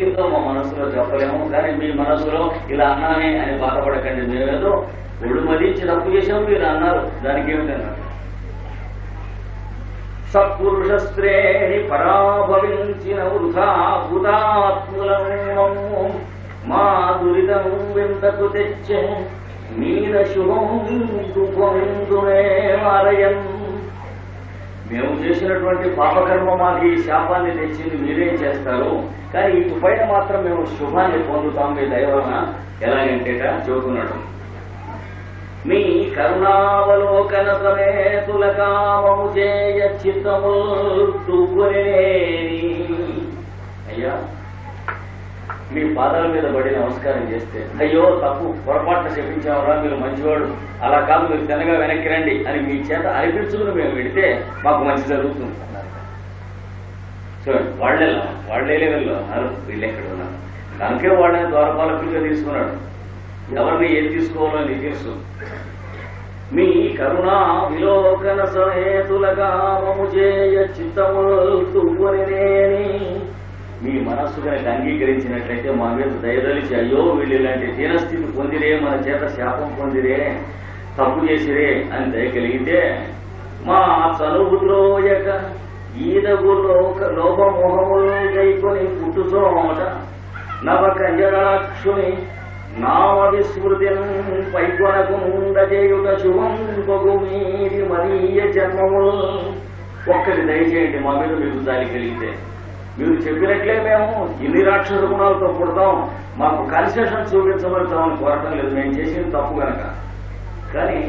ఏదో మా మనసులో చెప్పలేము. కానీ మీ మనసులో ఇలా అన్నానే అని బాధపడకండి. మేమేదో ఒడు మదించి తప్పు చేసాము మీరు అన్నారు. దానికి ఏమిటన్నారు సత్పురుష పరాభవించిన వృధా హుతాత్ములము మా దురితం వింతకు తెచ్చే మీద శుభం దుఃఖందునే మారయం. మేము చేసినటువంటి పాపకర్మ మాకు ఈ శాపాన్ని తెచ్చింది మీరేం చేస్తారు. కానీ ఇటు పైన మాత్రం మేము శుభాన్ని పొందుతాం మీ దైవన ఎలాగంటేట చెబుతున్నాడు. మీ కరుణావలోకన సమేతుల కామము చేయ చిత్తము అయ్యా మీ పాదాల మీద పడి నమస్కారం చేస్తే అయ్యో తప్పు పొరపాటున చెప్పించామరా మీరు మంచివాడు. అలా కాదు మీరు తెల్లగా వెనక్కి రండి అని మీ చేత అనిపించుకుని మేము వెడితే మాకు మంచి జరుగుతుంది అన్నారు. చూడండి వాళ్ళే వాళ్ళే లెవెల్లో ఉన్నారు వీళ్ళు ఎక్కడ ఉన్నారు? కనుకే వాళ్ళని ద్వారపాలకులుగా తీసుకున్నాడు. ఎవరిని ఏం తీసుకోవాలో నీకు తెలుసు. మీ కరుణా విలోకన సహేతులగా మము చేయ చిత్తముని మీ మనస్సు కనుక అంగీకరించినట్లయితే మా మీద దయదలిచి అయ్యో వీళ్ళు ఇలాంటి దీనస్థితి పొందిరే మన చేత శాపం పొందిరే తప్పు చేసిరే అని దయగలిగితే మా చనువుద్రోయక ఈదగు లోక లోపమోహములు గైకొని పుట్టుచోమట నవ కంజరాక్షుని నామ విస్మృతి పైకొనకుండజేయుట శుభం పొగు మీది మరీయ జన్మము ఒక్కటి దయచేయండి మా మీద మీకు జాలి కలిగితే. మీరు చెప్పినట్లే మేము ఇన్ని రాక్షస గుణాలతో పుడతాం. మాకు కన్సెషన్ చూపించబడతామని కోరటం లేదు. మేము చేసిన తప్పు కనుక కానీ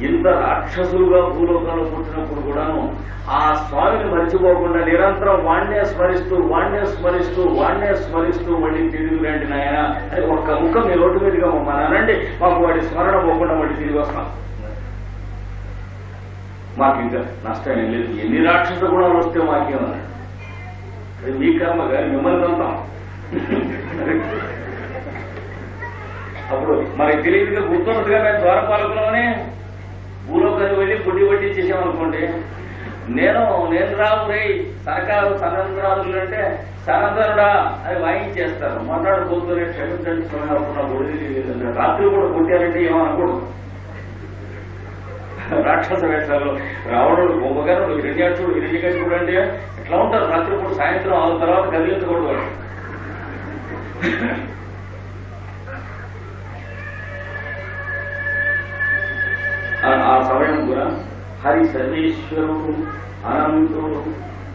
ఇంత రాక్షసులుగా భూలోకంలో పుట్టినప్పుడు కూడాను ఆ స్వామిని మర్చిపోకుండా నిరంతరం వాణ్ణే స్మరిస్తూ వాణ్ణే స్మరిస్తూ వాణ్ణే స్మరిస్తూ మళ్ళీ తిరిగి రండి నాయన. అని ఒక్క ముఖం మీ రోడ్డు మీదుగా మమ్మల్ని అనండి. మాకు వాడి స్మరణ పోకుండా మళ్ళీ తిరిగి వస్తాం. మాకు ఇంకా నష్టం ఏం లేదు. ఎన్ని రాక్షస గుణాలు వస్తే మాకేమన్నాడు అది మీ కర్మ కానీ మిమ్మల్ని తంతాం అప్పుడు మనకి తెలియదుగా గుర్తున్నట్టుగా మేము ద్వారపాలకులోనే ఊలోకి వెళ్ళి గుడ్డి వడ్డీ చేసామనుకోండి నేను నేను రావు రే సరకారు సనందరాజులు అంటే సనందరుడా అని వాయించేస్తారు మొన్నడు పొద్దునే క్షమించండి స్వామి రాత్రి కూడా కొట్టారంటే ఏమనకూడదు రాక్షస వేషాలు రావణుడు కుంభకర్ణుడు ఇరణ్యాక్షుడు హిరణ్యకశిపుడు అంటే ఇట్లా ఉంటారు? రాత్రి పూట సాయంత్రం ఆ తర్వాత కదిలించకూడదు వాళ్ళు ఆ- సమయం కూడా హరి సర్వేశ్వరుడు అనంతుడు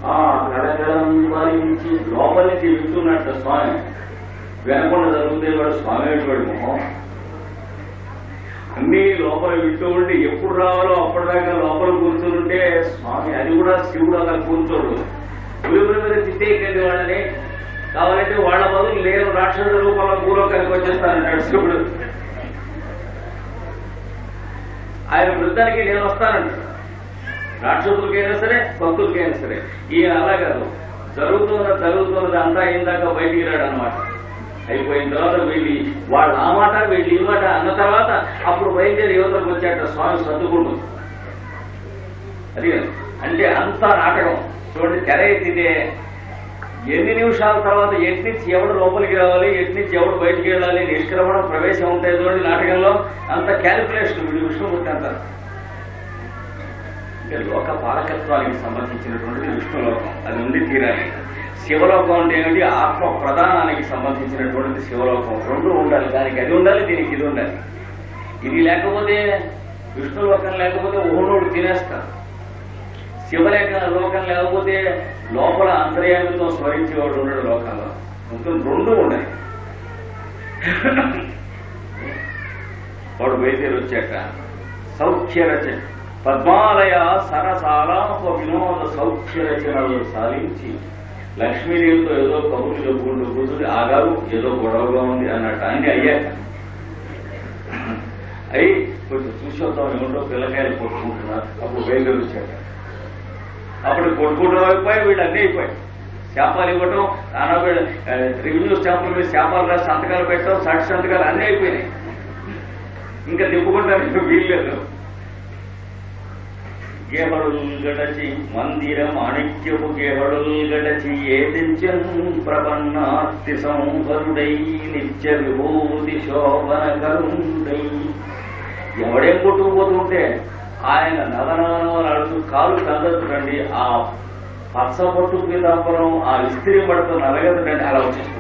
ఆ గడగడం వారించి లోపలికి వింటున్నట్టు స్వామి. వెనకుండా జరుగుతే వాడు స్వామి వాడి మొహం. అన్ని లోపల వింటూ ఉండి ఎప్పుడు రావాలో అప్పటిదాకా లోపల కూర్చుంటే స్వామి అది కూడా శివుడు అలా కూర్చోడు. పులిపుల మీద వాళ్ళని కావాలంటే వాళ్ళ బదులు లేరు రాక్షసుల రూపంలో భూలోకానికి వచ్చేస్తానంటాడు శివుడు. ఆయన వృద్ధానికి నేను వస్తానండి రాక్షసులకైనా సరే భక్తులకైనా సరే. ఈయన అలా కాదు. జరుగుతున్న జరుగుతున్నది అంతా అయిందాక బయటికి రాడు అనమాట అయిపోయిన తర్వాత వెళ్ళి వాళ్ళు ఆ మాట వీళ్ళు ఈ మాట అన్న తర్వాత అప్పుడు బయలుదేరి యువతకు వచ్చాట స్వామి సర్దుకుంటుంది. అది అంటే అంతా నాటకం. చూడండి తెర ఎత్తితే ఎన్ని నిమిషాల తర్వాత ఎటు నుంచి ఎవడు లోపలికి రావాలి ఎటు నుంచి ఎవడు బయటికి వెళ్ళాలి నిష్క్రమణం ప్రవేశం ఉంటాయి చూడండి నాటకంలో. అంత క్యాలిక్యులేషన్ వీడు విష్ణుమూర్తి అంటారు. అంటే లోక పాలకత్వానికి సంబంధించినటువంటిది విష్ణులోకం. అది ఉండి తీరాలి. శివలోకం అంటే ఏమిటి? ఆత్మ ప్రధానానికి సంబంధించినటువంటిది శివలోకం. రెండు ఉండాలి. దానికి అది ఉండాలి దీనికి ఇది ఉండాలి. ఇది లేకపోతే విష్ణులోకం లేకపోతే ఊహనోడు తినేస్తారు. శివలేఖ లోకం లేకపోతే లోపల అంతర్యామితో స్మరించేవాడు ఉండడు లోకంలో. మొత్తం రెండు ఉన్నాయి. వాడు బయలుదేరి వచ్చాక సౌఖ్య రచన. పద్మాలయ సరసాలాప వినోద సౌఖ్య రచనలు సాధించి లక్ష్మీదేవితో ఏదో కబుర్లు చెప్పుకుంటూ కూర్చుని ఆగారు ఏదో గొడవగా ఉంది అన్నట్టు అన్ని అయ్యాక. అయి కొంచెం చూసి వద్దాం ఏమిటో పిల్లకాయలు కొట్టుకుంటున్నారు. అప్పుడు బయలుదేరి వచ్చాక. అప్పుడు కొట్టుకుంటూ అయిపోయి వీళ్ళు అన్నీ అయిపోయాయి. శాపాలు ఇవ్వటం అనబడి రెవెన్యూ స్టాంపుల మీద శాపాలు రాసి సంతకాలు పెట్టడం సాక్షి సంతకాలు అన్నీ అయిపోయినాయి. ఇంకా తిప్పుకుంటానికి వీల్లేదు గెహడుల్ గడచి మందిర మాణిక్యపు గెహడుల్ గడచి ఏదించన్ ప్రపన్నార్తి సంవరుడై నిత్య విభూతి శోభన కరుండై ఎవడేం కొట్టుకుపోతుంటే ఆయన నవనవనవలాడుతూ కాలు కదలతుండండి ఆ పచ్చ పొట్టు పీతాంబరం ఆ ఇస్త్రీ పడుతూ నలగదుడండి అలా వచ్చేస్తుంది.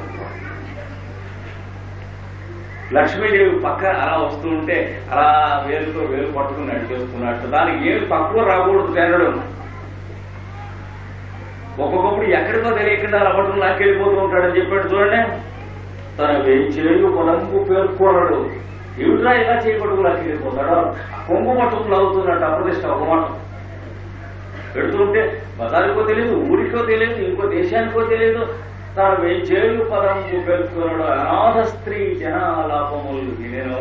లక్ష్మీదేవి పక్క అలా వస్తూ ఉంటే అలా వేలుతో వేలు పట్టుకుని నడిచేస్తున్నట్టు దానికి ఏమి తక్కువ రాకూడదు తినడం ఒక్కొక్కప్పుడు ఎక్కడికో తెలియకుండా అలా పట్టుకుని లాక్కెళ్ళిపోతూ ఉంటాడని చెప్పాడు చూడండి. తన చేరు పొలంకు పేర్కొనడు ఏమిట్రా ఇలా చేయబడుకు లాక్కెళ్ళిపోతాడు కొంగు పట్టుకుని లాగుతున్నట్టు అప్రదిష్ట ఒక మాట పెడుతుంటే బజారుకో తెలియదు ఊరికో తెలియదు ఇంకో దేశానికో తెలియదు తాను వేచేలు పదంపు పెడుతున్నాడు అనాథ స్త్రీ జనాలాపములు నేను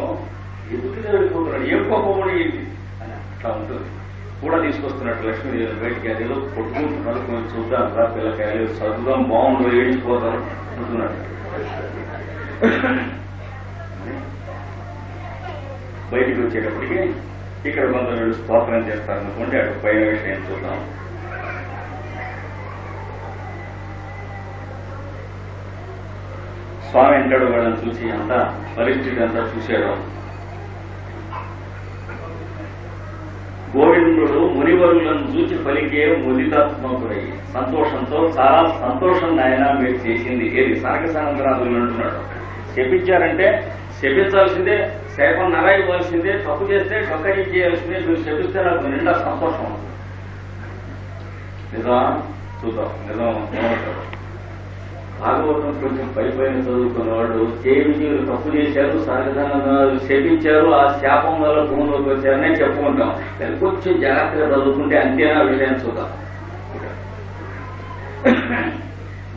ఎదుటి వెళ్ళిపోతున్నాడు ఏం కోపముడు ఏంటి? అని అట్లా ఉంటుంది. కూడా తీసుకొస్తున్నట్టు లక్ష్మీదేవి బయటికి అదేదో కొట్టుకుంటున్నాడు కొంచెం చూద్దాం రా పిల్లకాయలు చదువుదాం బాగుండు ఏడిచిపోతాం అంటున్నాడు. బయటికి వచ్చేటప్పటికి ఇక్కడ కొందరు స్తోత్రం చేస్తారనుకోండి అటు పైన విషయం చూద్దాం. స్వామి అంటాడు వాళ్ళని చూసి అంతా పరిస్థితి అంతా చూశాడు గోవిందుడు మునివరులను చూసి పలికే ముదితాత్మకుడై సంతోషంతో చాలా సంతోషం నాయన మీరు చేసింది ఏది? సనక సనంతరాదులు అంటున్నాడు. చెప్పించారంటే శపించాల్సిందే శాపం నర ఇవ్వాల్సిందే తప్పు చేస్తే డొక్క చేయాల్సిందే మీరు శపిస్తే నాకు నిండా సంతోషం నిజమా? చూద్దాం. నిజం భాగవతం కొంచెం పై పైన చదువుకున్న వాళ్ళు ఏమి తప్పు చేశారు సహజంగా శపించారు ఆ శాపం వల్ల భూమిలోకి వచ్చారనే చెప్పుకుంటాం. కానీ కొంచెం జాగ్రత్తగా చదువుకుంటే అంతేనా విషయం చూద్దాం.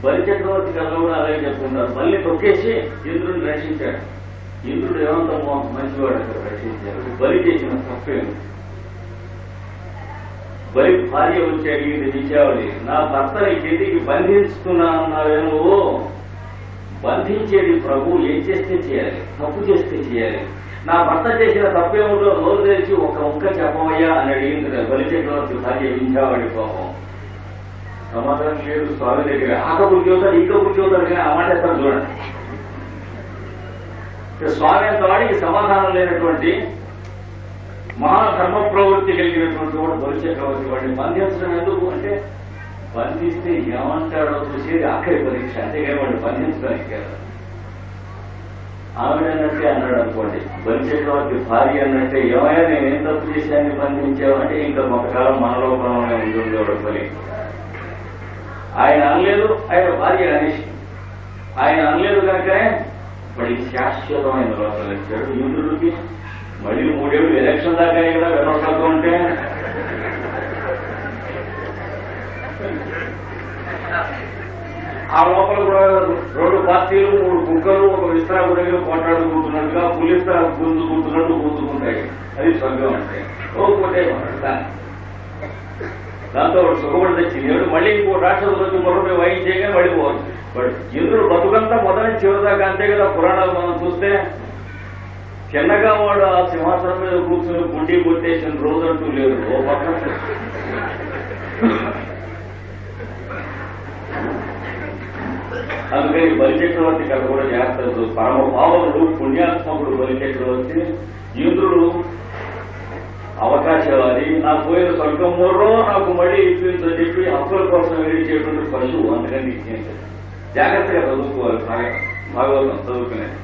బలి చక్రవర్తి కథలో కూడా అలాగే చెప్పుకుంటారు. బల్లి తొక్కేసి ఇంద్రుని రక్షించాడు. ఇంద్రుడు ఏమంత మంచివాడు అక్కడ రక్షించాడు. బలి చేసిన తప్పేమి బలి భార్య వచ్చి అడిగింది విద్యావళి నా భర్తని చేతికి బంధిస్తున్నా అన్నావే బంధించేది ప్రభు ఏం చేస్తే చేయాలి? తప్పు చేస్తే చేయాలి. నా భర్త చేసిన తప్పేమిటో నోరు తెరిచి ఒక ఒక్క చెప్పవయ్యా అని అడిగింది బలి చక్రవర్తి భార్య విద్యావళి పాపం. సమాధానం లేదు స్వామి దగ్గర. ఆ కబుర్కి అవుతారు ఈ కబుర్కి అవుతారు కానీ ఆ మాట చూడండి? స్వామి అంత సమాధానం లేనటువంటి మహాధర్మ ప్రవృత్తి కలిగినటువంటి వాడు బలిచక్రవర్తి వాడిని బంధించడం ఎందుకు? అంటే బంధిస్తే ఏమంటాడో చూసేది ఆఖరి పరీక్ష. అంతేగా వాడిని బంధించడానికి కదా. ఆవిడ అన్నట్టే అన్నాడు అనుకోండి. బలిచక్రవర్తి భార్య అన్నట్టే ఏమైనా నేను ఏం తప్పు చేశాను బంధించావు అంటే ఇంకా కొంతకాలం మనలో మనమే ఉంటుంది వాడు పని. ఆయన అనలేదు ఆయన భార్య అనేసి ఆయన అనలేదు కనుక మరి శాశ్వతమైన లోపల ఇచ్చాడు ఇంద్రుడికి మళ్ళీ మూడేళ్ళు ఎలక్షన్ దాకా కూడా విమర్శలతో ఉంటే. ఆ లోపల కూడా రెండు పార్టీలు మూడు కుక్కలు ఒక విస్తరా దగ్గర కొట్లాడుకుంటున్నట్టుగా పులిస్తా గుంజుకుంటున్నట్టు గుంజుకుంటాయి అది స్వర్గం అంటే. ఓకపోతే దాంతో వాడు సుఖపడి తెచ్చింది. ఏమిటి మళ్ళీ ఇంకో రాక్షసులు వచ్చి మరొకటి వాయించేయగా మళ్ళీ పోవాలి వాడు ఇంద్రుడు బతుకంతా మొదటి చివరిదాకా అంతే కదా పురాణాలు మనం చూస్తే. చిన్నగా వాడు ఆ సింహాసనం మీద కూర్చుని గుండి కొట్టేసిన రోజంటూ లేదు. ఓ పక్కన అందుకని బలి చక్రవర్తి కథ కూడా జాగ్రత్త పరమ పావనుడు పుణ్యాత్మకుడు బలి చక్రవర్తి ఇంద్రుడు అవకాశవాది నా పోయిన స్వర్గం మూడో నాకు మళ్ళీ ఇప్పించని చెప్పి అప్పుల కోసం వేడిచేటువంటి పశువు అందుకని ఇచ్చేది జాగ్రత్తగా చదువుకోవాలి భాగవతం చదువుకునేది.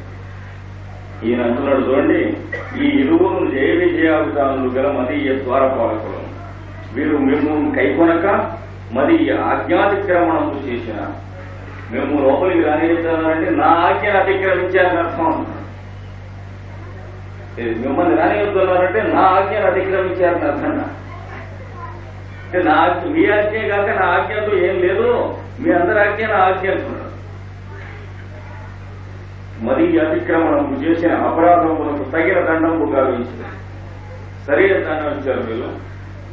ఈయన అంటున్నాడు చూడండి ఈ ఇరువును జయ విజయాభిధానులు గల మదీయ ద్వారపాలకులు. వీరు మేము కైకొనక మరి ఆజ్ఞాతిక్రమణము చేసిన. మేము లోపలికి రానియొద్దానంటే నా ఆజ్ఞ అతిక్రమించాలని అర్థం. ఇది మిమ్మల్ని రానియొద్దున్నారంటే నా ఆజ్ఞను అతిక్రమించారని అర్థం అంటే నా ఆజ్ఞ- మీ ఆజ్ఞే కాక నా ఆజ్ఞతో ఏం లేదు. మీ అందరి ఆజ్ఞ నా ఆజ్ఞ మరి అతిక్రమణము చేసిన అపరాధములకు తగిన దండము గావించింది సరైన దండం ఇచ్చారు మీరు.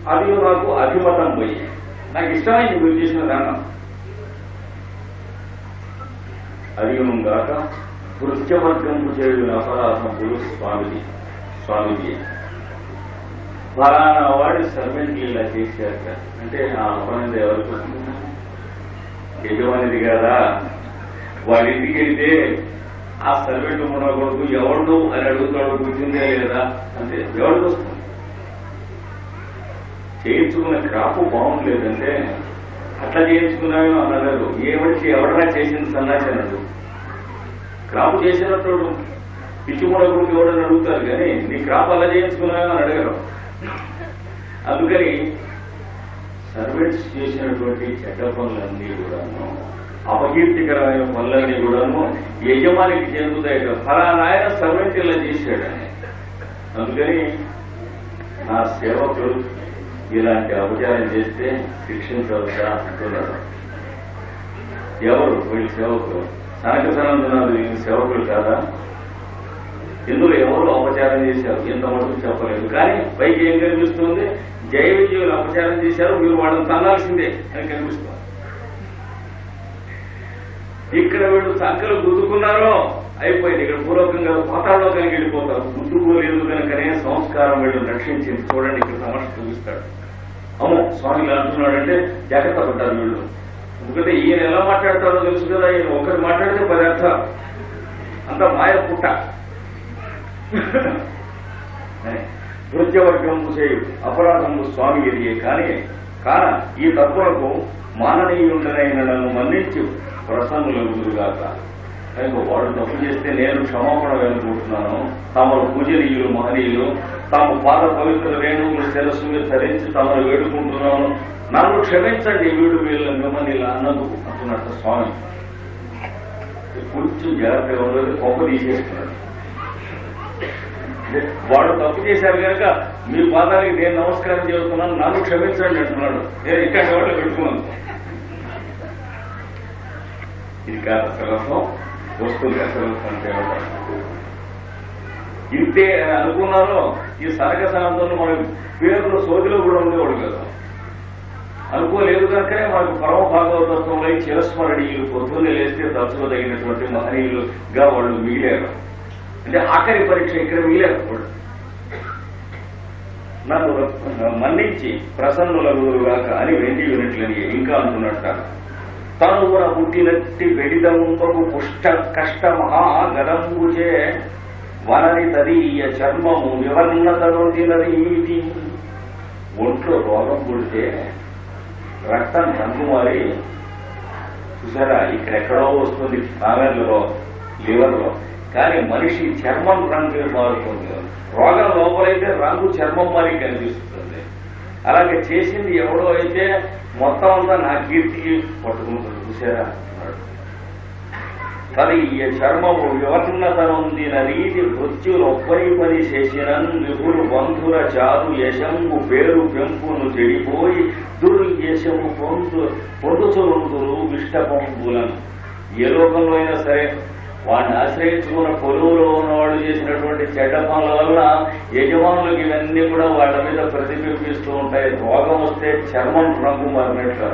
అది నాకు అధిమతం పోయి. నాకు ఇష్టమైంది మీరు చేసిన దండం అడిగిను కాక కృత్యవర్గము చేయు అపరాధములు స్వామిజీ స్వామిజీ. ఫలానా వాడి సర్వెంట్లు ఇలా చేశాక అంటే ఆ అపనంది ఎవరికి వస్తుంది యజమానిది కదా. వాడి ఇంటికి వెళ్తే ఆ సర్వెంట్ మన కొడుకు ఎవడు అని అడుగుతాడు కూర్చుందే లేదా? అంటే ఎవరికి వస్తుంది? చేయించుకున్న క్రాపు బాగుండలేదంటే అట్లా చేయించుకున్నామో అనలేదు ఏమడిచి ఎవడరా చేసింది సన్నాసి అన్నాడు క్రాప్ చేసినట్టు పిచ్చి ఎవడని అడుగుతారు కానీ నీ క్రాప్ అలా చేయించుకున్నామో అని అడగరు. అందుకని సర్వెంట్స్ చేసినటువంటి చెడ్డ పనులన్నీ కూడాను అపకీర్తికరమైన పనులన్నీ కూడాను యజమానికి చెందుతాయి ఫలానా ఆయన సర్వెంట్ ఇలా చేశాడని అందుకని నా సేవకులు ఇలాంటి అపచారం చేస్తే శిక్షించవచ్చా అంటున్నాడు. ఎవరు? వీళ్ళ సేవకులు సనక సనందున్నారు సేవకులు కాదా? ఇందులో ఎవరు అపచారం చేశారు? ఇంత మటుకు చెప్పలేదు. కానీ పైకి ఏం కనిపిస్తుంది? జయ విజయులు అపచారం చేశారు మీరు వాళ్ళని తన్నాల్సిందే అని కనిపిస్తుంది. ఇక్కడ వీళ్ళు సంఖ్యలు గుద్దుకున్నారో అయిపోయింది. ఇక్కడ పూర్వకంగా పాతాళలోకానికి వెళ్ళిపోతారు. గుద్దుకోలేదు కనుకనే సంస్కారం వీళ్ళు రక్షించింది. చూడండి ఇక్కడ సమస్య చూపిస్తాడు. అమ్మో స్వామి అంటున్నాడంటే జాగ్రత్త పడ్డారు వీళ్ళు. ఎందుకంటే ఈయన ఎలా మాట్లాడతారో తెలుసు కదా ఈయన ఒకరు మాట్లాడితే పది అర్థం అంత మాయ పుట్ట. నృత్యవర్గము చేయు అపరాధము స్వామి ఎదిగే కానీ కాన ఈ తత్వలకు మాననీయుండనైనను నన్ను మన్నించి ప్రసన్నులగుదురుగాక. వాడు తప్పు చేస్తే నేను క్షమాపణ వేనుకుంటున్నాను తమరు పూజనీయులు మహనీయులు తాము పాద పవిత్ర రేణువులు శిరస్సు మీద ధరించి తమను వేడుకుంటున్నాను నన్ను క్షమించండి వీడు వీళ్ళ మిమ్మల్ని ఇలా అన్నదు అంటున్నట్టు స్వామి. కొంచెం జాగ్రత్తగా ఉండదు కొంప తీసేస్తున్నాడు వాడు తప్పు చేశారు కనుక మీ పాదాలకి నేను నమస్కారం చేస్తున్నాను నన్ను క్షమించండి అంటున్నాడు. నేను ఇక్కడ ఎవరు పెట్టుకున్నాను ఇది కాదు సరసం వస్తుంది అసలు అంటే ఇంతే అని అనుకున్నారో ఈ సరక సాంతంలో మన పేరులో సోదిలో కూడా ఉండేవాడు కదా. అనుకోలేదు కనుకనే మనకు పరమ భాగవతత్వంలో చిరస్మరణీయులు పొద్దున్నే లేస్తే తలుచుకోదగినటువంటి మహనీయులుగా వాళ్ళు మిగిలారు. అంటే ఆఖరి పరీక్ష ఇక్కడ మిగిలారు వాళ్ళు నన్ను మన్నించి ప్రసన్నులగురుగాక అని వెండి యూనిట్లని ఇంకా అంటున్నట్ట తను కూడా పుట్టినట్టి వెడిదంబకు పుష్ట కష్ట మహా గదంబుచే వనరి తదీయ చర్మము వివర్ణతనొందినది ఇది ఒంట్లో రోగం పుడితే రక్తం రంగు మారి చూసారా ఇక్కడెక్కడో వస్తుంది కామెర్లలో లివర్లో. కానీ మనిషి చర్మం రంగు మారుతుంది. రోగం లోపలైతే రంగు చర్మం మారి కనిపిస్తుంది. అలాగే చేసింది ఎవడో అయితే మొత్తం అంతా నా కీర్తికి పట్టుకుంటుంది. చూసారా? అన్నాడు తదీయ చర్మము వివర్ణతనొందిన రీతి మృత్యులు ఒప్పని పని చేసినన్ విపులు బంధుర చారు యశంబు పేరు పెంపును చెడిపోయి దుర్యశము పొందు పొందుచుందురు విష్టపంపులను ఏ లోకంలో అయినా సరే వాడిని ఆశ్రయించుకున్న పొలువులో ఉన్నవాళ్ళు చేసినటువంటి చెడ్డ పనుల వల్ల యజమానులకు ఇవన్నీ కూడా వాళ్ళ మీద ప్రతిబింబిస్తూ ఉంటాయి. రోగం వస్తే చర్మం రంగు మారినట్లు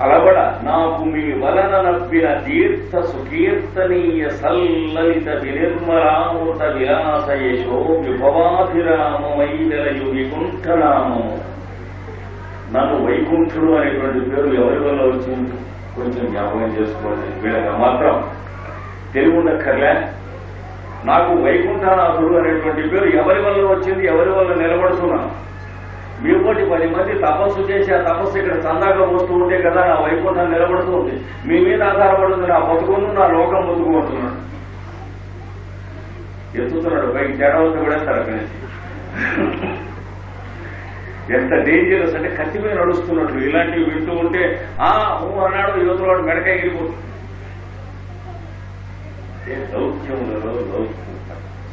అలవడ నాకు మీ వలన నవ్విన తీర్థ సుకీర్తనీయ సల్లలిత వినిర్మలామృత విలాస యశో విభవాభిరామమై వెలయు వికుంఠనామము నన్ను వైకుంఠుడు అనేటువంటి పేరు ఎవరి వల్ల వచ్చింది? కొంచెం జ్ఞాపకం చేసుకోవాలి వీళ్ళకి మాత్రం తెలుగు ఉండక్కర్లే నాకు వైకుంఠనాథుడు అనేటువంటి పేరు ఎవరి వల్ల వచ్చింది? ఎవరి వల్ల నిలబడుతున్నాను మీతోటి పది మంది తపస్సు చేసి ఆ తపస్సు ఇక్కడ చందాగా వస్తూ ఉంటే కదా నా వైకుంఠం నిలబడుతూ ఉంది. మీ మీద ఆధారపడుతుంది నా బతుకును నా లోకం బతుకుంటున్నాడు ఎత్తుతున్నాడు పైకి తేడా వస్తే కూడా అక్కడి. ఎంత డేంజరస్ అంటే కత్తి మీద నడుస్తున్నట్లు ఇలాంటివి వింటూ ఉంటే ఆ ఊ అన్నాడు యువతలో వాడు మెడకాయ ఎగిరిపోతుంది దౌత్యములలో దౌత్యం.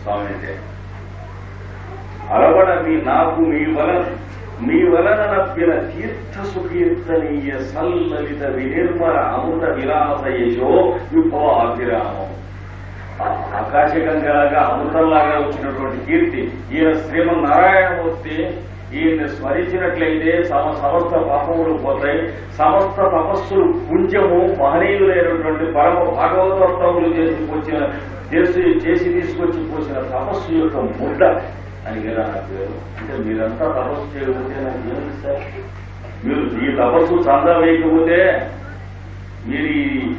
స్వామి అంటే అలవడ మీ నాకు మీ వలన మీ వలన నవ్విన తీర్థ సుకీర్తనీయ సల్లలిత వినిర్మల అమృత విలాస యశో విభవాభిరామం. ఆకాశగంగలాగా అమృతంలాగా వచ్చినటువంటి కీర్తి ఈయన శ్రీమన్నారాయణమూర్తి ఈయన్ని స్మరించినట్లయితే సమ సమస్త పాపములు పోతాయి. సమస్త తపస్సులు పుణ్యము మహనీయులైనటువంటి పరమ భాగవతోత్తములు చేసి చేసి చేసి తీసుకొచ్చి పోసిన తపస్సు యొక్క ముద్ద. అని కదా నా అంటే మీరంతా తపస్సు చేయకపోతే నాకు ఏమి సార్ మీరు ఈ తపస్సు చందా వేయకపోతే మీరు ఈ-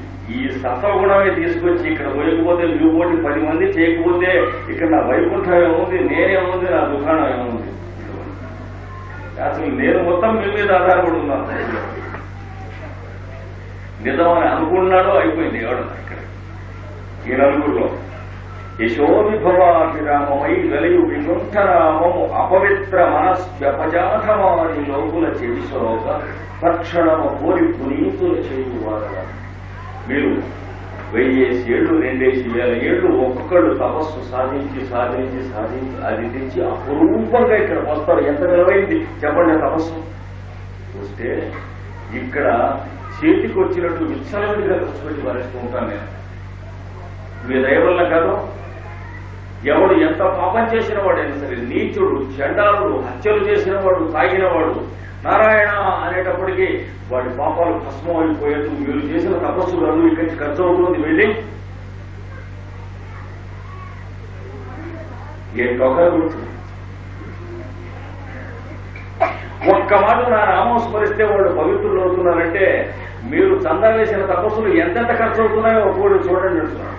సత్వగుణమే తీసుకొచ్చి ఇక్కడ పోయకపోతే మీ పోటీ పది మంది చేయకపోతే ఇక్కడ నా వైకుంఠం ఏముంది? నేనేముంది నా దుకాణం ఏముంది? అసలు నేను మొత్తం మీ మీద ఆధారపడి ఉన్నాను. నిజమని అనుకున్నాడో అయిపోయింది ఎవడు ఇక్కడ? ఈ నలుగురులో. యశోవిభవాభిరామమై వెలయు వికుంఠరామము అపవిత్ర మనస్వ్యపజాఠమాని లోకుల చెవిసోక తక్షణము కోరి పునీతుల చేయువారల. మీరు వెయ్యేసి ఏళ్ళు రెండేసి వేల ఏళ్ళు ఒక్కొక్కళ్ళు తపస్సు సాధించి సాధించి సాధించి అది తెచ్చి అపురూపంగా ఇక్కడ వస్తారు. ఎంత నిలవైంది చెప్పండి తపస్సు. చూస్తే ఇక్కడ చేతికి వచ్చినట్టు విచ్చలవిడిగా ఖర్చు పెట్టి భరిస్తూ ఉంటాను నేను. మీ దయ కాదు? ఎవడు ఎంత పాపం చేసిన వాడైనా సరే నీచుడు చండాలుడు హత్యలు చేసిన వాడు తాగిన వాడు నారాయణ అనేటప్పటికీ వాడి పాపాలు భస్మం అయిపోయేందుకు మీరు చేసిన తపస్సు రంగు ఇక్కడి నుంచి ఖర్చు అవుతుంది వెళ్ళి. ఏ టొకర గుర్తు ఒక్క మాట నా నామం స్మరిస్తే వాళ్ళు పవిత్రులు అవుతున్నారంటే మీరు చందా వేసిన తపస్సులు ఎంతెంత ఖర్చు అవుతున్నాయో ఒక్కోడు చూడండి అంటున్నాడు.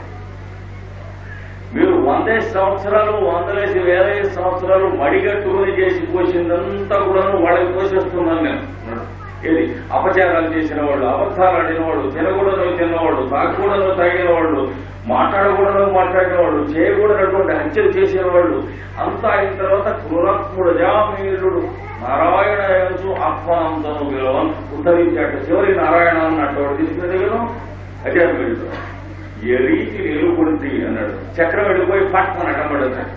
మీరు వందే సంవత్సరాలు వందలేసి వేలేసి సంవత్సరాలు మడిగట్టుకుని చేసి పోసిందంతా కూడా వాళ్ళకి పోషిస్తున్నాను నేను ఏది? అపచారాలు చేసిన వాళ్ళు అబద్ధాలు ఆడిన వాళ్ళు తినకూడదు తిన్నవాళ్ళు తాగకూడదు తాగిన వాళ్ళు మాట్లాడకూడదు మాట్లాడిన వాళ్ళు చేయకూడనటువంటి హత్యలు చేసిన వాళ్ళు అంతా అయిన తర్వాత క్రూరత్ముడు జామీరుడు నారాయణ యంచు ఆత్మాంతను విలువన్ ఉత్తరించాట చివరి నారాయణ అన్నట్టు వాడు తీసుకుని అదే వెళ్తాడు ఏ నిలుపుకుంది అన్నాడు. చక్రం వెళ్ళిపోయి పట్టణ అడ్డపడతాడు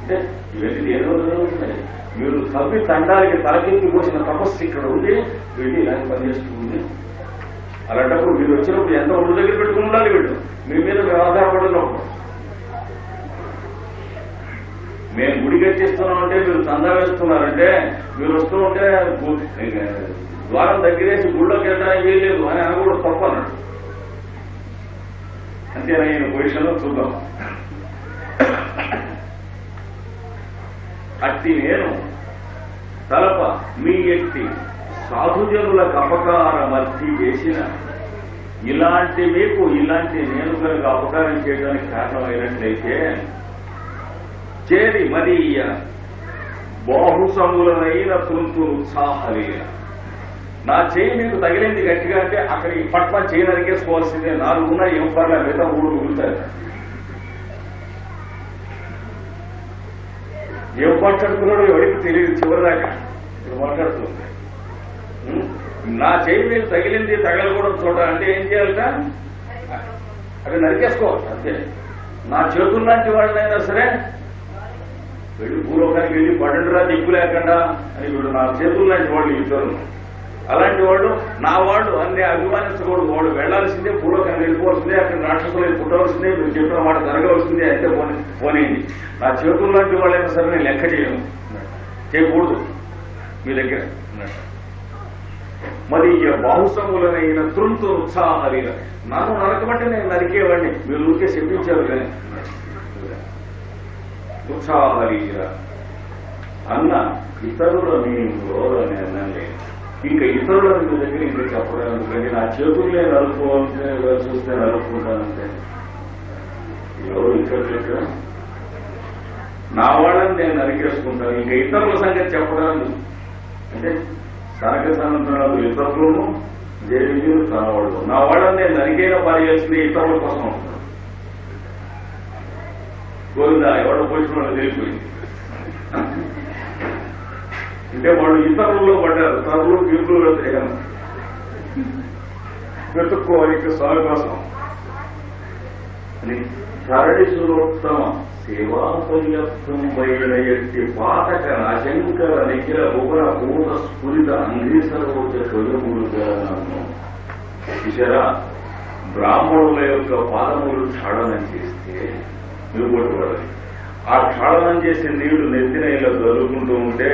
అంటే ఇవన్నీ దేని మీరు తవ్వి తండాలకి తలకెత్తి పోసిన తపస్సు ఇక్కడ ఉంది. వెళ్ళి ఇలాంటి పని చేస్తుంది అలాంటప్పుడు మీరు వచ్చినప్పుడు ఎంత ఒళ్ళు దగ్గర పెట్టుకుని ఉండాలి వీళ్ళు? మీ మీద మేము మేము గుడి కట్టిస్తున్నామంటే మీరు చందా వేస్తున్నారంటే మీరు వస్తూ ఉంటే ద్వారం దగ్గరేసి గుళ్ళోకి వెళ్ళడానికి వీల్లేదు అని అనకూడదు తప్ప అన్నాడు. అంతేనా ఈయన పొజిషన్లో చూద్దాం. అట్టి నేను తలప మీ ఎట్టి సాధుజనులకు అపకారమర్తి చేసిన ఇలాంటి మీకు ఇలాంటి నేను కనుక అపకారం చేయడానికి కారణమైనట్లయితే చేరి మదీయ బాహుసములనైన తుంతు ఉత్సాహలీల నా చేయి మీకు తగిలింది గట్టిగా అంటే అక్కడికి పట్ల చేయి నరికేసుకోవాల్సిందే. నాలుగు ఉన్నాయి ఏం పర్లే మిగతా మూడు మిగులుతాయి. ఏం మాట్లాడుతున్నాడో ఎవరికి తెలియదు చివరిదాకా. ఇప్పుడు మాట్లాడుతుంది నా చేయి మీకు తగిలింది తగలకూడదు చూడాలి అంటే ఏం చేయాలట? అక్కడ నరికేసుకోవచ్చు అంతే. నా చేతులు లాంటి వాళ్ళైనా సరే వెళ్ళి పూర్వకానికి వెళ్ళి పడండిరా దిక్కు లేకుండా అని వీడు నా చేతులు లాంటి వాళ్ళు ఇద్దరు. అలాంటి వాళ్ళు నా వాళ్ళు అన్ని అభిమానించకూడదు. వాళ్ళు వెళ్ళాల్సిందే పూర్వకానికి వెళ్ళిపోవాల్సిందే అక్కడ రాక్షసులు పుట్టవలసిందే మీరు చెప్పిన మాట జరగవలసిందే అయితే పోనీ పోనీయండి. నా చేతులు లాంటి వాళ్ళైనా సరే నేను లెక్క చేయను. చేయకూడదు. మీ దగ్గర. మరి ఈ బాహుసములనైన తృంతు ఉత్సాహరీల నన్ను నరకమంటే నేను నరికేవాడిని. మీరు ఊరికే చెప్పించారు కానీ. ఉత్సాహరీల అన్న ఇతరుల నేను అని లేదు ఇంకా ఇతరుల దగ్గర ఇంకా చెప్పడం ఎందుకంటే నా చేతుల్లో నలుపుకోవాల్సిన చూస్తే నలుపుకుంటానంటే ఎవరు ఇక్కడ ఇక్కడ నా వాళ్ళని నేను నరికేసుకుంటాను. ఇంకా ఇతరుల సంగతి చెప్పడానికి అంటే తనకి సనంతరాలు ఇతరులను దేవిజులు తన వాళ్ళు నా వాళ్ళని నేను నరికైన పని చేసింది ఇతరుల కోసం. గోవిందా ఎవడ పోసిన వాళ్ళు తెలిసిపోయింది. అంటే వాళ్ళు ఇతరుల్లో పడ్డారు. తరులు గిరులు వ్యతిరేకం వెతుక్కోవాలి ఇక స్వామి కోసం అని సరళి సురోత్తమ సేవా పర్యాప్తం బయట పాతక నాశంకర నిఖిల భువన పూత స్ఫురిత అంగీసరోచ కవిములుగా ఇసరా బ్రాహ్మణుల యొక్క పాదములు క్షాళనం చేస్తే నిలబొట్టుకోవాలి ఆ క్షాళనం చేసే నీళ్ళు నెత్తిన ఇలా జరుగుకుంటూ ఉంటే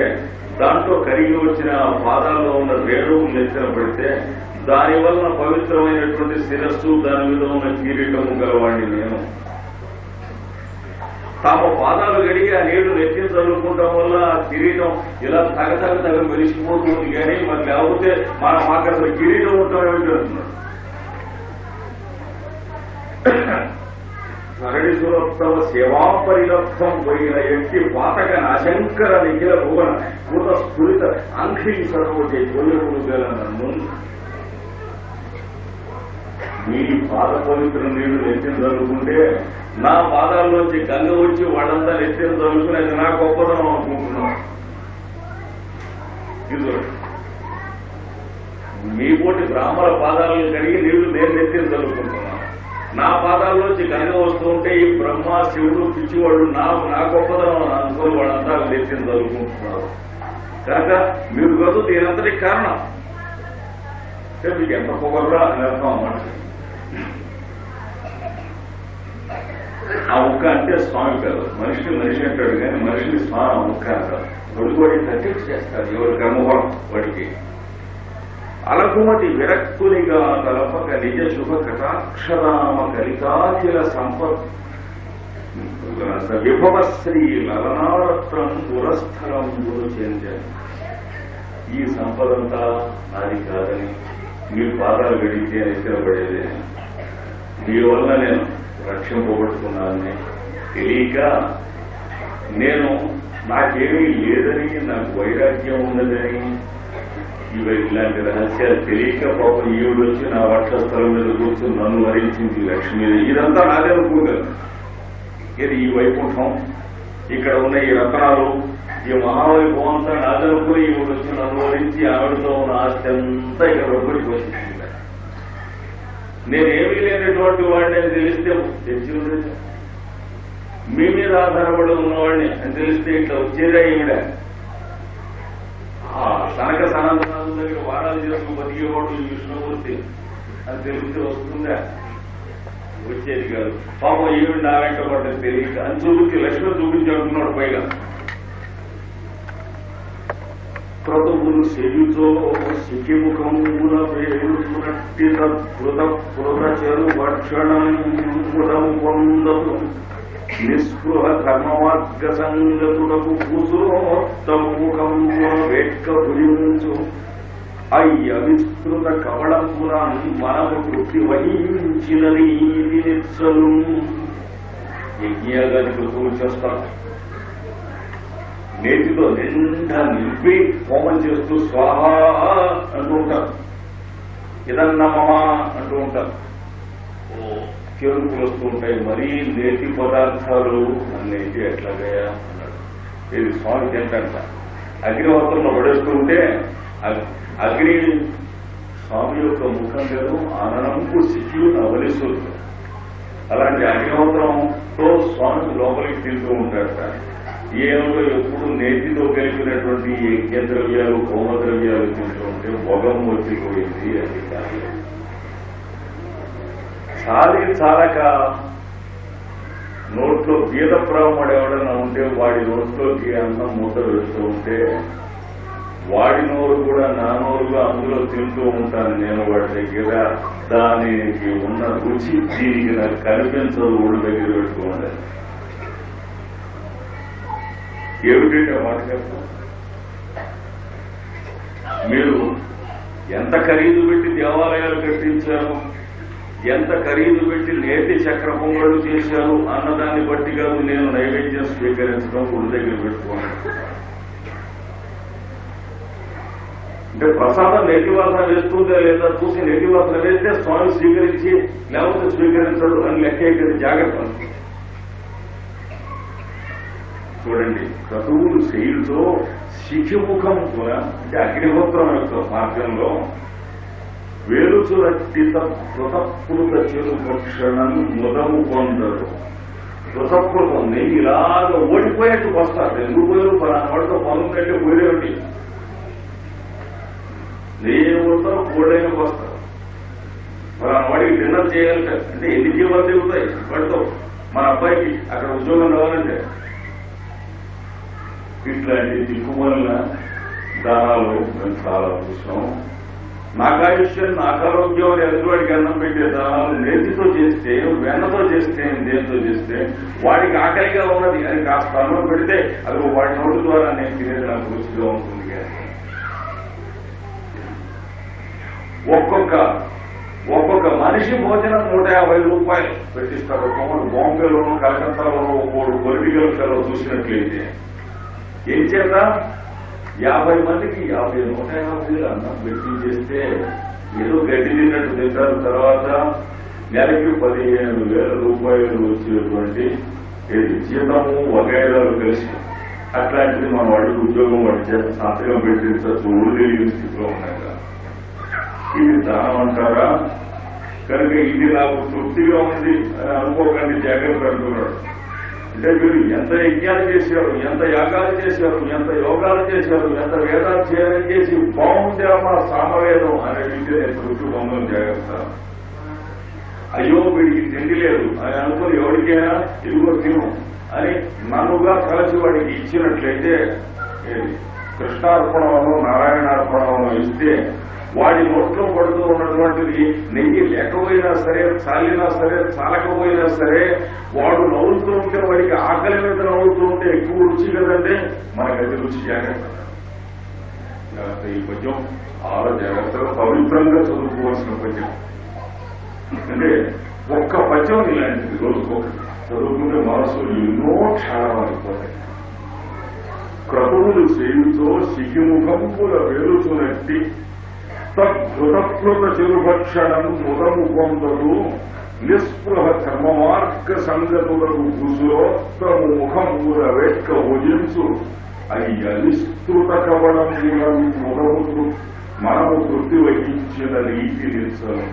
దాంట్లో కరిగి వచ్చిన ఆ పాదాల్లో ఉన్న రేణువు నెత్తిన పడితే దాని వలన పవిత్రమైన శిరస్సు దాని మీద ఉన్న కిరీటము గలవాడిని నేను తమ పాదాలు గడిగి ఆ నీళ్ళు నెత్తిన చదువుకుంటాం వల్ల ఆ కిరీటం ఇలా తగ తగ తగ మెరిసిపోతుంది కానీ మరి లేకపోతే మన మాకు అసలు కిరీటం ఉంటామేమిటి అంటున్నాడు సరణిసురోత్తమ సేవా పరిలబ్ధం పోయిన ఎట్టి పాతక అశంకర నిఖిల భువన కృత స్ఫురిత అంఘీ సర్వటి కొలువులు గల నన్ను మీ పాద పవిత్ర నీళ్ళు నెత్తిన చదువుకుంటే నా పాదాల్లోంచి గంగ వచ్చి వాళ్ళంతా నెత్తిన చదువుకునేది నా గొప్పదనం అనుకుంటున్నాం. ఇది మీ పోటీ బ్రాహ్మణ పాదాలను కడిగి నీళ్ళు నేను నెత్తిన చదువుకుంటున్నాను నా పాదాల్లోంచి గంగ వస్తుంటే ఈ బ్రహ్మ శివుడు పిచ్చివాడు నా నా గొప్పదనం అనుకుని వాళ్ళంతా లేచింది చదువుకుంటున్నారు కనుక మీరు కాదు దీనంతటి కారణం? మీకు ఎంత పొగర్రా అని అర్థం అన్నమాట ఆ ఉక్క అంటే స్వామి కాదు మనిషిని మనిషి అంటాడు కానీ మనిషిని స్వామి ఉక్క అంటారు. అంటారు కొడుకోడి ప్రత్యక్ష చేస్తారు. ఎవరి కర్మఫలం వాడికి. అలగుమటి విరక్తునిగా తలపక నిజ శుభ కటాక్షరామ కలికాచిల సంపత్. విభవశ్రీ లలనారత్నం పురస్థలం గురు చెందారు ఈ సంపదంతా నాది కాదని మీ పాదాలు గడిగితే నిశ్చయపడేది మీ వల్ల నేను రక్షింపబడుతున్నానని తెలియక నేను నాకేమీ లేదని నాకు వైరాగ్యం ఉన్నదని ఇవి ఇలాంటి రహస్యాలు తెలియక పాపం ఈవిడ వచ్చి నా వక్షస్థలం మీద కూర్చొని నన్ను వరించింది లక్ష్మీ. ఇదంతా నాదే అనుకోగలను ఇది ఈ వైకుంఠం ఇక్కడ ఉన్న ఈ రత్నాలు ఈ మహావైభవం అంతా నాదనుకుని ఈవిడ వచ్చి నన్ను వరించి ఆవిడతో ఉన్న ఆస్తి అంతా ఇక్కడ రొబ్బడికి వచ్చింది నేనేమీ లేనటువంటి వాడిని అని తెలిస్తే తెలిసి మీ మీద ఆధారపడి ఉన్నవాడిని అని తెలిస్తే ఇట్లా వచ్చేదే ఈవిడ. ఆ తనక సనాతనాల దగ్గర వారాలు చేసుకుని బతికేవాడు ఈ విష్ణుమూర్తి అని తెలిస్తే వస్తుందా? వచ్చేది కాదు. పాపం ఏమి నా వెంట పడ్డది తెలియక అని చూపించి లక్ష్మణ్ చూపించి అంటున్నాడు పైగా. క్రతువులు సెయుతో శిఖిముఖముల వేలునట్టి తృత కృత చెరు భక్షణం ముదము పొందదు. నిస్పృహ కర్మమార్గ సంగతులకు కూసురోత్తముఖము వెట్క భుజించు అయ్య విస్తృత కవళపురం మనము కృతి వహించిన నీతి నిత్సలు యజ్ఞాగానికి రుజువు చేస్తారు నేతితో నిండా నింపి హోమం చేస్తూ స్వాహా అంటూ ఉంటారు. ఇదన్నా అంటూ ఉంటారు. ఓ వస్తుంటాయి ఉంటాయి మరీ నేతి పదార్థాలు అనేది ఎట్లాగయా అన్నాడు ఇది స్వామి తింటంట అగ్నిహోత్రంలో పడేస్తుంటే అగ్ని స్వామి యొక్క ముఖం లేదు ఆనందంకు సిక్కి నవలిస్తుంది అలాంటి అగ్నిహోత్రంతో స్వామి లోపలికి తింటూ ఉంటాడట ఏమిటో ఎప్పుడు నేతితో కలిపినటువంటి యజ్ఞ ద్రవ్యాలు హోమ ద్రవ్యాలు తింటూ ఉంటే మొగం వచ్చిపోయింది అది కాదు. చాలి చాలక నోట్లో బీద బ్రాహ్మడు ఎవడన్నా ఉంటే వాడి నోట్లోకి అన్నం మూత వేస్తూ ఉంటే వాడి నోరు కూడా నా నోరుగా అందులో తింటూ ఉంటాను నేను వాడి దగ్గర. దానికి ఉన్న రుచి దీనికి నాకు కనిపించదు ఊళ్ళ దగ్గర పెట్టుకోండి ఏమిటంటే మాట చెప్తా మీరు ఎంత ఖరీదు పెట్టి దేవాలయాలు కట్టించారు? ఎంత ఖరీదు పెట్టి నేటి చక్ర పొంగళ్ళు చేశారు అన్నదాన్ని బట్టి కాదు నేను నైవేద్యం స్వీకరించడం గుడి దగ్గర పెట్టుకోండి అంటే ప్రసాదం నెట్టి వాసన వేస్తుందా లేదా చూసి నెట్టి వాసన వేస్తే స్వామి స్వీకరించి లేకపోతే స్వీకరించడు అని లెక్కేది జాగ్రత్త చూడండి క్రతువులు శైలితో శిఖిముఖం కూడా అంటే అగ్నిహోత్రం యొక్క మార్గంలో వేలుచురట్టిత కృతకృత చిరుభక్షణను భక్షణం ముదము పొందరు కృతకృతం నెయ్యి ఇలాగ ఓడిపోయేట్టు వస్తారు ఎందుకు పోయారు పలానా పనులు కంటే పోయేవి నెయ్యి పోతారు కోడైనా వస్తారు మన వాడికి డిన్నర్ చేయాలంటే అంటే ఎన్ని జీవాలు తిరుగుతాయి? వాడితో మన అబ్బాయికి అక్కడ ఉద్యోగం రావాలంటే. ఇట్లాంటి దిక్కుమల్ల దానాలు మేము చాలా చూసాం నాకు ఆయుష్యం నాకు ఆరోగ్యం అని ఎదుటివాడికి అన్నం పెట్టే దానాలు నేతితో చేస్తే వెన్నతో చేస్తే దేనితో చేస్తే వాడికి ఆకలిగా ఉన్నది. అని కాస్త అన్నం పెడితే అది వాడి నోటి ద్వారా నేను తినేది నాకు రుచిగా ఉంటుంది కానీ ఒక్కొక్క ఒక్కొక్క మనిషి భోజనం నూట యాభై రూపాయలు పెట్టిస్తారు ఒక్కొక్కడు బాంబేలోను కలకత్తాలోను ఒక్కొక్కడు పొలిటికల్ ఫెలో చూసినట్లయితే ఏం చేత యాభై మందికి యాభై నూట యాభై అన్నం పెట్టి చేస్తే ఏదో గడ్డి తిన్నట్టు తింటారు తర్వాత నెలకి పదిహేను వేల రూపాయలు వచ్చేటువంటి ఏది జీతము వగైరాలు కలిసి అట్లాంటిది మన వాడికి ఉద్యోగం వాడి చేత సంతకం పెట్టించచ్చు ఊరు తెలియని స్థితిలో ఉన్నాయి కదా. ఇది దానం అంటారా కనుక ఇది నాకు తృప్తిగా ఉంది అని అనుకోకండి జాగ్రత్త అంటున్నాడు అంటే మీరు ఎంత యజ్ఞాలు చేశారు ఎంత యాగాలు చేశారు ఎంత యోగాలు చేశారు ఎంత వేదాధ్యయనం చేసి బాగుందేమా సామవేదం అనే విద్య తృప్తి పొందడం జాగ్రత్త. అయ్యో వీడికి తిండి లేదు. అని అనుకుని ఎవరికైనా ఇదిగో తిను అని నన్నుగా కలిసి వాడికి ఇచ్చినట్లయితే కృష్ణార్పణంలో నారాయణార్పణంలో ఇస్తే వాడి నోట్లో పడుతూ ఉన్నటువంటిది నెయ్యి లేకపోయినా సరే చాలినా సరే చాలకపోయినా సరే వాడు నవ్వుతూ ఉంటే వాడికి ఆకలి మీద నవ్వుతూ ఉంటే ఎక్కువ రుచి కదంటే మనకది రుచి జాగ్రత్త. ఈ పద్యం చాలా జాగ్రత్తగా పవిత్రంగా చదువుకోవాల్సిన పద్యం. అంటే ఒక్క పద్యం ఇలాంటిది రోజుకో చదువుకుంటే మనసు ఎన్నో క్షాళమైపోతాయి క్రతువులు చేయుతో సిగిముఖంపుల వేలుచునట్టి తద్భృతప్లుత చిరుభక్షణం ముదము పొందదు నిస్పృహ కర్మ మార్గ సంగతులకు గుసురోత్తము ముఖంబుల వెట్క భుజించు అయ్య అనిస్తృత కవడం ముదము తృ- మనము తృప్తి వహించిన నీతి నిత్సలం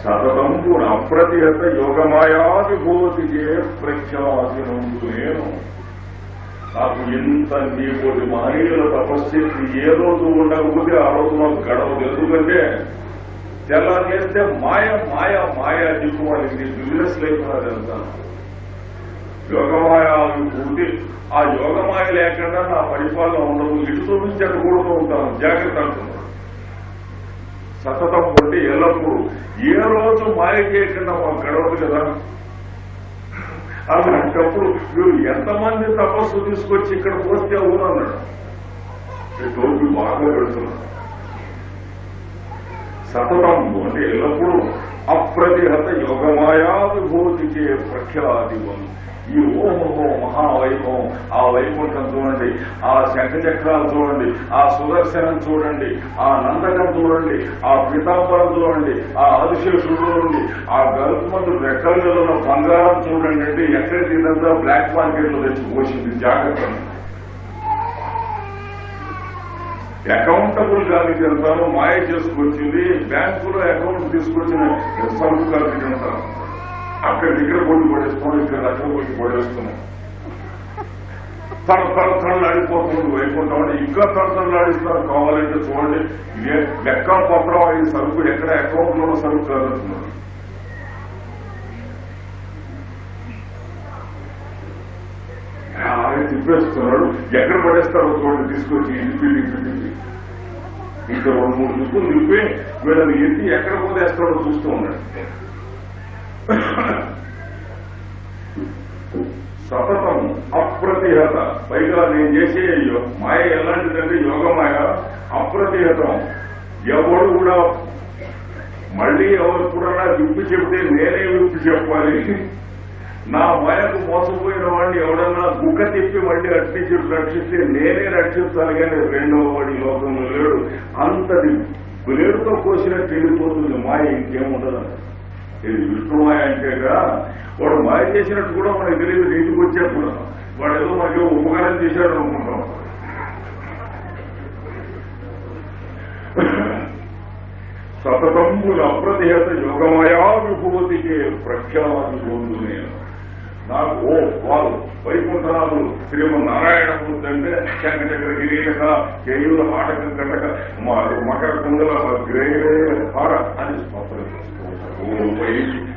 సతతంపు అప్రతిహత యోగమాయాది భూతి చే ప్రఖ్యాతినందు నేను నాకు ఇంత నీకోటి మహనీయుల తపస్థితి ఏ రోజు ఉండకపోతే ఆ రోజు నాకు గడవదు. ఎందుకంటే తెల్లారిస్తే మాయ మాయ మాయ దిక్కువాలి బిజినెస్ లేకున్నది అంతా యోగమాయ పూర్తి ఆ యోగమాయ లేకుండా నా పరిపాలన ఉండదు. ఇటు చూపించి అటు ఉంటాను. జాగ్రత్త అంటున్నాను సతతం ఉంటే ఎల్లప్పుడూ ఏ రోజు మాయ చేయకుండా మాకు గడవదు కదా? అలాంటప్పుడు మీరు ఎంతమంది తపస్సు తీసుకొచ్చి ఇక్కడ పోస్తే అవునన్నాడు ఈ టోపీ బాగా పెడుతున్నాడు సతతం అంటే ఎల్లప్పుడూ అప్రతిహత యోగమాయా విభూతికే ప్రఖ్యాతి ఈ ఓహో మహావైభవం. ఆ వైకుంఠం చూడండి ఆ శంఖచక్రాలు చూడండి ఆ సుదర్శనం చూడండి ఆ నందకం చూడండి ఆ పితాంబరం చూడండి ఆ ఆదిశేషుడు చూడండి ఆ గరుత్మంతుడు రెక్కల ఉన్న బంగారం చూడండి అంటే ఎక్కడికి ఇదంతా బ్లాక్ మార్కెట్లో తెచ్చి పోసింది జాగ్రత్త. అకౌంటబుల్ కాదు ఇదంతాను మాయ చేసుకొచ్చింది బ్యాంకులో అకౌంట్ తీసుకొచ్చిన సరుకు కాదు ఇదంతా అక్కడ దగ్గర కొట్టి పడేస్తున్నాడు ఇక్కడ అక్కడ కొట్టి పడేస్తున్నాడు తన తన తనలాడిపోతుంది వైకుంఠం అంటే ఇంకా తన తనలాడిస్తారు కావాలంటే చూడండి. ఇదే లెక్క పత్రం అయిన సరుకు ఎక్కడ అకౌంట్లో సరుకు కాదంటున్నారు ఆయన తిప్పేస్తున్నాడు ఎక్కడ పడేస్తారో చూడండి తీసుకొచ్చి ఇంటి ఇంటి ఇంకా రెండు మూడు దిక్కులు నింపి వీళ్ళని ఎత్తి ఎక్కడ పోతేస్తాడో చూస్తూ ఉన్నాడు. సతతం అప్రతిహత. పైగా నేను చేసే మాయ ఎలాంటిదంటే యోగమాయ అప్రతిహతం. ఎవడు కూడా మళ్ళీ ఎవరు కూడా విప్పు చెప్తే నేనే విప్పు చెప్పాలి. నా మాయకు మోసపోయిన వాడిని ఎవడన్నా గుక్క తిప్పి మళ్ళీ రక్షించి రక్షిస్తే నేనే రక్షించాలి కానీ రెండవ వాడి లోకంలో లేడు. అంతది. బ్లేడుతో కోసినట్టు వెళ్ళిపోతుంది మాయ ఇంకేముండదు. ఇది విష్ణుమాయ అంటే వాడు మాయ చేసినట్టు కూడా మనకి తెలియదు నీటికి వచ్చేప్పుడు వాడు ఏదో మనకి ఉపకారం చేశాడు అనుకుంటాం. సతతంబుల అప్రతిహత యోగమయా విభూతికి ప్రఖ్యాతి పొందు నేను నాకు ఓ వారు వైకుంఠనాథులు శ్రీమన్నారాయణ మూర్తి అంటే శంకచక్ర గిరీటక కేయుల ఆటక కటక మా మకర కుండల గ్రే హార అని స్తోత్రం చేస్తూ ఉంటారు. ఓ పైకి